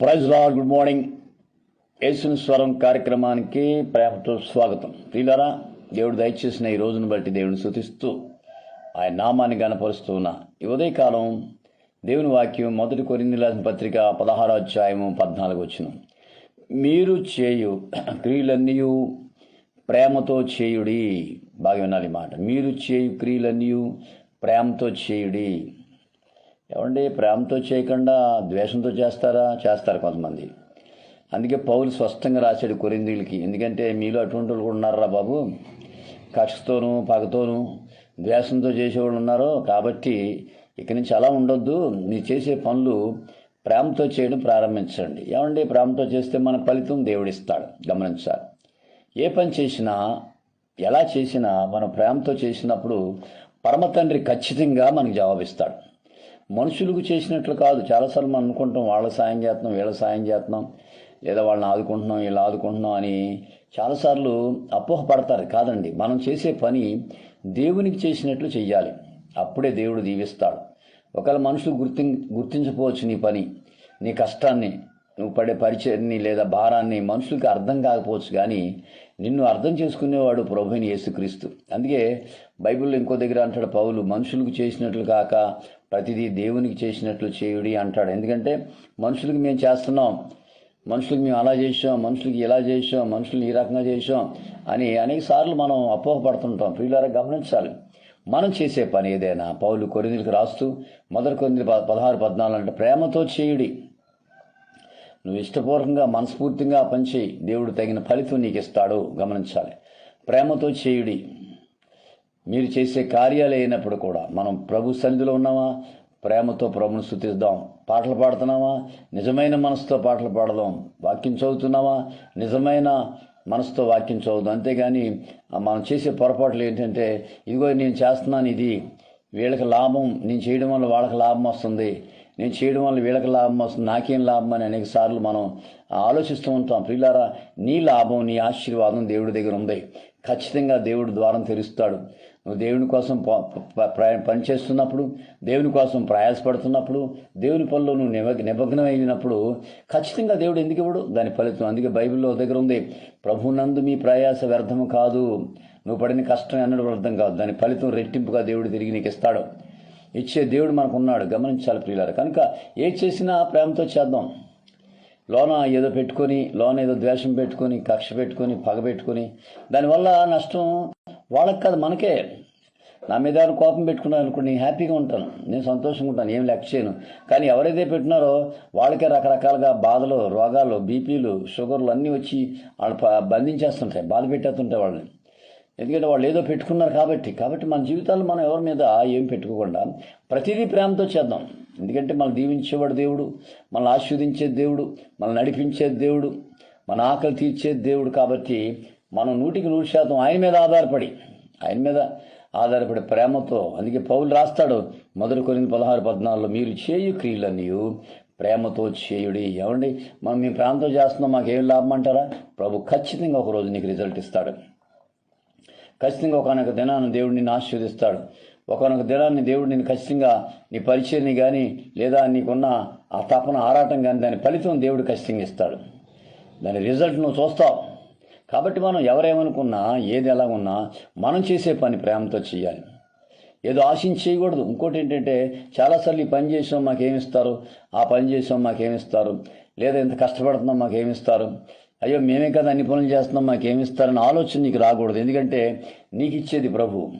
Praise lord good morning. యేసుని స్వరం కార్యక్రమానికి ప్రేమతో స్వాగతం. ప్రియులరా దేవుడు దయచేసిన ఈ రోజును బట్టి దేవుని శృతిస్తూ ఆయన నామాన్ని గనపరుస్తూ ఉన్న ఈ ఉదయకాలం దేవుని వాక్యం మొదటి కొరిందిలాసిన పత్రిక పదహారో అధ్యాయము పద్నాలుగు వచ్చిన. మీరు చేయు క్రియలన్నీ ప్రేమతో చేయుడి. బాగా వినాలి మాట. మీరు చేయు క్రియలన్నీ ప్రేమతో చేయుడి. ఏమండి ప్రేమతో చేయకుండా ద్వేషంతో చేస్తారా? చేస్తారు కొంతమంది. అందుకే పౌలు స్పష్టంగా రాశాడు కొరిందీలకి ఎందుకంటే మీలో అటువంటి వాళ్ళు కూడా ఉన్నారా బాబు? కక్షతోనూ పగతోనూ ద్వేషంతో చేసేవాళ్ళు ఉన్నారో? కాబట్టి ఇక నుంచి అలా ఉండొద్దు. మీరు చేసే పనులు ప్రేమతో చేయడం ప్రారంభించండి. ఏమండి? ప్రేమతో చేస్తే మన ఫలితం దేవుడిస్తాడు. గమనించాలి. ఏ పని చేసినా ఎలా చేసినా మనం ప్రేమతో చేసినప్పుడు పరమ తండ్రి ఖచ్చితంగా మనకు జవాబిస్తాడు. మనుషులకు చేసినట్లు కాదు. చాలాసార్లు మనం అనుకుంటాం వాళ్ళ సాయం చేస్తున్నాం వీళ్ళ సాయం చేస్తున్నాం లేదా వాళ్ళని ఆదుకుంటున్నాం వీళ్ళు ఆదుకుంటున్నాం అని చాలాసార్లు అపోహ పడతారు కాదండి మనం చేసే పని దేవునికి చేసినట్లు చెయ్యాలి. అప్పుడే దేవుడు దీవిస్తాడు. ఒకవేళ మనుషులు గుర్తి గుర్తించకపోవచ్చు నీ పని నీ కష్టాన్ని నువ్వు పడే పరిచయాన్ని లేదా భారాన్ని మనుషులకి అర్థం కాకపోవచ్చు కానీ నిన్ను అర్థం చేసుకునేవాడు ప్రభుని యేసుక్రీస్తు. అందుకే బైబిల్లో ఇంకో దగ్గర అంటాడు పౌలు మనుషులకు చేసినట్లు కాక ప్రతిదీ దేవునికి చేసినట్లు చేయుడి అంటాడు. ఎందుకంటే మనుషులకు మేము చేస్తున్నాం. మనుషులకు మేము అలా చేసాం మనుషులకి ఇలా చేసాం మనుషులు ఈ రకంగా చేసాం అని అనేక సార్లు మనం అపోహపడుతుంటాం. ప్రియులారా గమనించాలి. మనం చేసే పని ఏదైనా పౌలు కొరిందులకు రాస్తూ మొదటి కొరింది పదహారు పద్నాలుగు అంటే ప్రేమతో చేయుడి. నువ్వు ఇష్టపూర్వకంగా మనస్ఫూర్తిగా పనిచేయి పని చేయి. దేవుడు తగిన ఫలితం నీకు ఇస్తాడు గమనించాలి. ప్రేమతో చేయుడి. మీరు చేసే కార్యాలు అయినప్పుడు కూడా మనం ప్రభు సన్నిధిలో ఉన్నామా? ప్రేమతో ప్రభుని స్థుతిద్దాం పాటలు పాడుతున్నామా? నిజమైన మనసుతో పాటలు పాడదాం. వాక్యం చదువుతున్నామా? నిజమైన మనసుతో వాక్యం చదువుదాం. అంతేగాని మనం చేసే పొరపాట్లు ఏంటంటే ఇదిగో నేను చేస్తున్నాను ఇది. వీళ్ళకి లాభం నేను చేయడం వల్ల వాళ్ళకి లాభం వస్తుంది. నేను చేయడం వల్ల వీళ్ళకి లాభం వస్తుంది. నాకేం లాభం అని అనేక సార్లు మనం ఆలోచిస్తూ ఉంటాం. ప్రియులారా నీ లాభం నీ ఆశీర్వాదం దేవుడి దగ్గర ఉంది. ఖచ్చితంగా దేవుడు ద్వారం తెరుస్తాడు. నువ్వు దేవుని కోసం పని చేస్తున్నప్పుడు దేవుని కోసం ప్రయాసపడుతున్నప్పుడు దేవుని పనిలో నువ్వు నిమ నిమగ్నమైనప్పుడు ఖచ్చితంగా దేవుడు ఎందుకు ఇవ్వడు? దాని ఫలితం అందుకే బైబిల్లో దగ్గర ఉంది. ప్రభునందు మీ ప్రయాస వ్యర్థం కాదు. నువ్వు పడిన కష్టం అన్నది వ్యర్థం కాదు. దాని ఫలితం రెట్టింపుగా దేవుడు తిరిగి నీకు ఇస్తాడు. ఇచ్చే దేవుడు మనకున్నాడు. గమనించాలి ప్రియులారు. కనుక ఏ చేసినా ప్రేమతో చేద్దాం. లోన ఏదో పెట్టుకొని లోన ఏదో ద్వేషం పెట్టుకొని కక్ష పెట్టుకొని పగ పెట్టుకొని దానివల్ల నష్టం వాళ్ళకి కాదు మనకే. నా మీద ఎవరు కోపం పెట్టుకున్నారు అనుకోండి నేను హ్యాపీగా ఉంటాను. నేను సంతోషంగా ఉంటాను ఏం లెక్క చేయను. కానీ ఎవరైతే పెట్టినారో వాళ్ళకే రకరకాలుగా బాధలు రోగాలు బీపీలు షుగర్లు అన్నీ వచ్చి వాళ్ళు బంధించేస్తుంటాయి బాధ పెట్టేస్తుంటాయి వాళ్ళని. ఎందుకంటే వాళ్ళు ఏదో పెట్టుకున్నారు కాబట్టి. కాబట్టి మన జీవితాలు మనం ఎవరి మీద ఏం పెట్టుకోకుండా ప్రతిదీ ప్రేమతో చేద్దాం. ఎందుకంటే మనం దీవించేవాడు దేవుడు మనల్ని ఆస్వాదించే దేవుడు మనల్ని నడిపించే దేవుడు మన ఆకలి తీర్చే దేవుడు కాబట్టి మనం నూటికి నూరు శాతం ఆయన మీద ఆధారపడి ఆయన మీద ఆధారపడి ప్రేమతో అందుకే పౌలు రాస్తాడు మొదటి కొన్ని పదహారు పద్నాలుగులో మీరు చేయు క్రియలన్నీ ప్రేమతో చేయుడి. ఏమండి? మనం మీ ప్రాంతం చేస్తున్నాం మాకేం లాభం అంటారా? ప్రభు ఖచ్చితంగా ఒకరోజు నీకు రిజల్ట్ ఇస్తాడు. ఖచ్చితంగా ఒకనొక దినాన్ని దేవుడు నిన్ను ఆశీర్వదిస్తాడు. ఒకనొక దినాన్ని దేవుడు నేను ఖచ్చితంగా నీ పరిచయని కానీ లేదా నీకున్న ఆ తపన ఆరాటం కానీ దాని ఫలితం దేవుడు ఖచ్చితంగా ఇస్తాడు. దాని రిజల్ట్ నువ్వు చూస్తావు. కాబట్టి మనం ఎవరేమనుకున్నా ఏది ఎలా ఉన్నా మనం చేసే పని ప్రేమతో చేయాలి. ఏదో ఆశించి చేయకూడదు. ఇంకోటి ఏంటంటే చాలాసార్లు ఈ పని చేసాం మాకేమిస్తారు? ఆ పని చేసాం మాకేమిస్తారు? లేదా ఇంత కష్టపడుతున్నాం మాకేమిస్తారు? అయ్యో మేమే కదా అన్ని పనులు చేస్తున్నాం మాకేమిస్తారని ఆలోచన నీకు రాకూడదు. ఎందుకంటే నీకు ఇచ్చేది ప్రభు.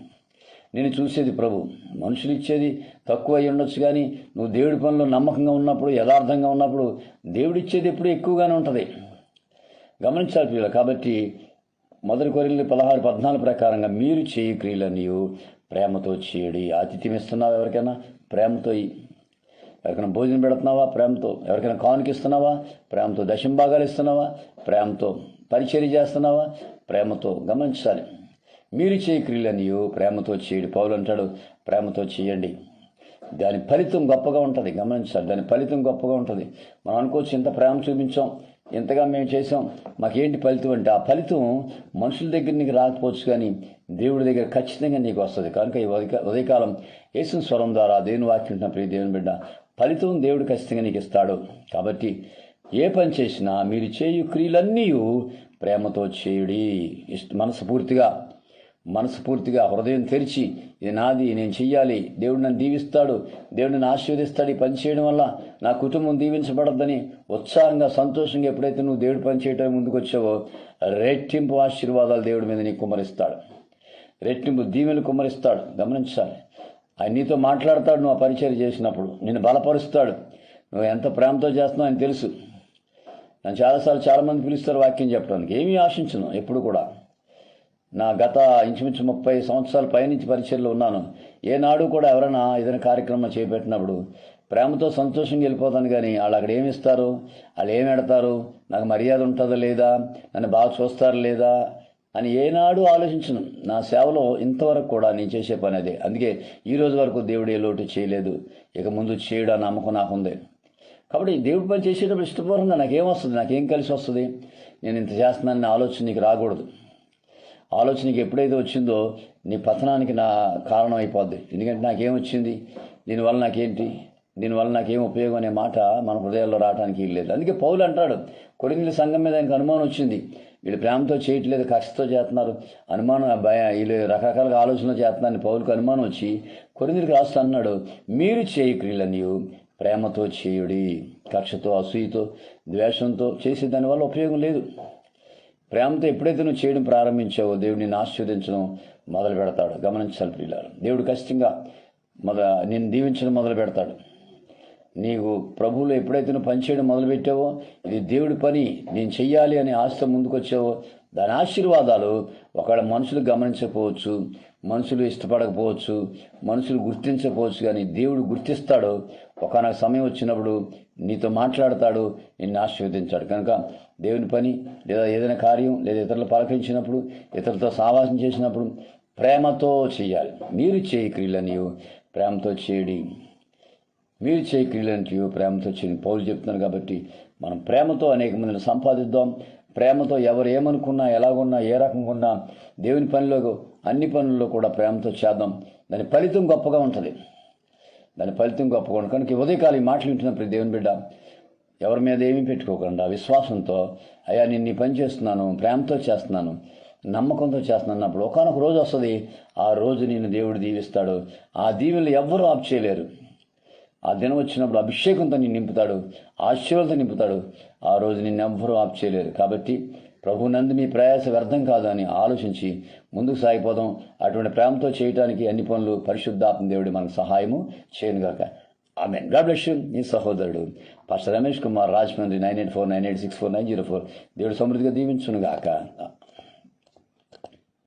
నేను చూసేది ప్రభు. మనుషులు ఇచ్చేది తక్కువ అయి ఉండొచ్చు కానీ నువ్వు దేవుడి పనులు నమ్మకంగా ఉన్నప్పుడు యథార్థంగా ఉన్నప్పుడు దేవుడు ఇచ్చేది ఎక్కువగానే ఉంటుంది. గమనించాలి పిల్లలు కాబట్టి మొదటి కొరిల్ని పదహారు పద్నాలుగు ప్రకారంగా మీరు చేయి క్రియలనియు ప్రేమతో చేయడి ఆతిథ్యం ఇస్తున్నావా ఎవరికైనా? ప్రేమతో ఎవరికైనా భోజనం పెడుతున్నావా? ప్రేమతో ఎవరికైనా కానుక ఇస్తున్నావా? ప్రేమతో దశంభాగాలు ఇస్తున్నావా? ప్రేమతో పరిచర్య చేస్తున్నావా? ప్రేమతో గమనించాలి. మీరు చేయి క్రియలనియు ప్రేమతో చేయడు. పౌలు అంటాడు ప్రేమతో చేయండి. దాని ఫలితం గొప్పగా ఉంటుంది గమనించాలి. దాని ఫలితం గొప్పగా ఉంటుంది. మనం అనుకోవచ్చు ఇంత ప్రేమ చూపించాం ఇంతగా మేము చేసాం మాకేంటి ఫలితం అంటే ఆ ఫలితం మనుషుల దగ్గర నీకు రాకపోవచ్చు కానీ దేవుడి దగ్గర ఖచ్చితంగా నీకు వస్తుంది. కనుక ఈ ఉదయ ఉదయకాలం యేసు స్వరం ద్వారా దేవుని వాక్యం ప్రియ దేవుని బిడ్డ ఫలితం దేవుడు ఖచ్చితంగా నీకు ఇస్తాడు. కాబట్టి ఏ పని చేసినా మీరు చేయు క్రియలన్నీ ప్రేమతో చేయుడి. ఇష్ట మనస్ఫూర్తిగా మనస్ఫూర్తిగా హృదయం తెరిచి ఇది నాది నేను చెయ్యాలి. దేవుడు నన్ను దీవిస్తాడు. దేవుడిని ఆశీర్వదిస్తాడు. ఈ పని చేయడం వల్ల నా కుటుంబం దీవించబడద్దని ఉత్సాహంగా సంతోషంగా ఎప్పుడైతే నువ్వు దేవుడు పని ముందుకొచ్చావో ముందుకు వచ్చావో రెట్టింపు ఆశీర్వాదాలు దేవుడి మీద నీకు కుమ్మరిస్తాడు. రెట్టింపు దీవెలు కుమ్మరిస్తాడు. గమనించాలి. ఆయన నీతో మాట్లాడతాడు నువ్వు ఆ పరిచయం చేసినప్పుడు. నిన్ను బలపరుస్తాడు. నువ్వు ఎంత ప్రేమతో చేస్తున్నావు ఆయన తెలుసు. నన్ను చాలాసార్లు చాలామంది పిలుస్తారు వాక్యం చెప్పడానికి. ఏమీ ఆశించను ఎప్పుడు కూడా. నా గత ఇంచుమించు ముప్పై సంవత్సరాల పైనుంచి పరిచయంలో ఉన్నాను. ఏనాడు కూడా ఎవరైనా ఏదైనా కార్యక్రమం చేపెట్టినప్పుడు ప్రేమతో సంతోషంగా వెళ్ళిపోతాను కానీ వాళ్ళు అక్కడ ఏమి ఇస్తారు? వాళ్ళు ఏమి పెడతారు? నాకు మర్యాద ఉంటుందా లేదా? నన్ను బాగా చూస్తారా లేదా? అని ఏనాడు ఆలోచించను. నా సేవలో ఇంతవరకు కూడా నేను చేసే పని అదే. అందుకే ఈ రోజు వరకు దేవుడు ఏ లోటు చేయలేదు. ఇక ముందు చేయడం నమ్మకం నాకుంది. కాబట్టి దేవుడి పని చేసేటప్పుడు ఇష్టపూర్వంగా నాకేం వస్తుంది? నాకేం కలిసి వస్తుంది? నేను ఇంత చేస్తున్నానని ఆలోచన నీకు రాకూడదు. ఆలోచనకి ఎప్పుడైతే వచ్చిందో నీ పతనానికి నా కారణం అయిపోద్ది ఎందుకంటే నాకేం వచ్చింది? దీనివల్ల నాకేంటి? దీనివల్ల నాకేం ఉపయోగం అనే మాట మన హృదయాల్లో రావడానికి లేదు. అందుకే పౌలు అంటాడు కొరింగిలి సంఘం మీద ఆయనకు అనుమానం వచ్చింది. వీళ్ళు ప్రేమతో చేయట్లేదు కక్షతో చేస్తున్నారు. అనుమానం భయ వీళ్ళు రకరకాలుగా ఆలోచనలు చేస్తున్నారని పౌలకు అనుమానం వచ్చి కొరింగిలికి రాస్తూ అన్నాడు మీరు చేయి క్రియలని ప్రేమతో చేయుడి కక్షతో అసూయతో ద్వేషంతో చేసే దానివల్ల ఉపయోగం లేదు. ప్రేమతో ఎప్పుడైతే నువ్వు చేయడం ప్రారంభించావో దేవుడు నిన్ను ఆశీర్వదించడం మొదలు పెడతాడు. గమనించాలి ప్రియులారు దేవుడు ఖచ్చితంగా మొద నిన్ను దీవించడం మొదలు పెడతాడు. నీకు ప్రభువులో ఎప్పుడైతే నువ్వు పనిచేయడం మొదలుపెట్టావో ఇది దేవుడి పని నేను చెయ్యాలి అనే ఆశతో ముందుకొచ్చావో దాని ఆశీర్వాదాలు ఒకవేళ మనుషులు గమనించకపోవచ్చు మనుషులు ఇష్టపడకపోవచ్చు మనుషులు గుర్తించకపోవచ్చు కానీ దేవుడు గుర్తిస్తాడు. ఒకనొక సమయం వచ్చినప్పుడు నీతో మాట్లాడతాడు నిన్ను ఆశీర్వదించాడు. కనుక దేవుని పని లేదా ఏదైనా కార్యం లేదా ఇతరులు పలకరించినప్పుడు ఇతరులతో సావాసం చేసినప్పుడు ప్రేమతో చేయాలి. మీరు చేయి క్రియలని ప్రేమతో చేయడి. మీరు చేయి క్రియలంటే ప్రేమతో చేయండి. పౌరులు చెప్తున్నారు కాబట్టి మనం ప్రేమతో అనేక మందిని సంపాదిద్దాం. ప్రేమతో ఎవరు ఏమనుకున్నా ఎలాగున్నా ఏ రకంగా ఉన్నా దేవుని పనిలో అన్ని పనుల్లో కూడా ప్రేమతో చేద్దాం. దాని ఫలితం గొప్పగా ఉంటుంది. దాని ఫలితం గొప్పగా ఉంటుంది. కనుక ఉదయకాలం ఈ మాటలు వింటున్నప్పుడు దేవుని బిడ్డ ఎవరి మీద ఏమీ పెట్టుకోకుండా విశ్వాసంతో అయ్యా నేను ఈ పని చేస్తున్నాను ప్రేమతో చేస్తున్నాను నమ్మకంతో చేస్తున్నాను అన్నప్పుడు ఒకనొక రోజు వస్తుంది ఆ రోజు నేను దేవుడు దీవిస్తాడు. ఆ దీవెనలు ఎవ్వరూ ఆప్ చేయలేరు. ఆ దినం వచ్చినప్పుడు అభిషేకంతో నిన్ను నింపుతాడు ఆశీర్వాదంతో నింపుతాడు. ఆ రోజు నిన్ను ఎవ్వరూ ఆప్ చేయలేరు. కాబట్టి ప్రభు నందు మీ ప్రయాస వ్యర్థం కాదు అని ఆలోచించి ముందుకు సాగిపోదాం. అటువంటి ప్రేమతో చేయడానికి అన్ని పనులు పరిశుద్ధాత్మ దేవుడు మనకు సహాయము చేయనుగాక. ఆమె గాడ్ బ్లెస్ యూ నీ సహోదరుడు. Pastor Ramesh Kumar Rajahmundry nine eight four nine eight six four nine zero four దేవుడు సమృద్ధిగా దీవించునుగాక.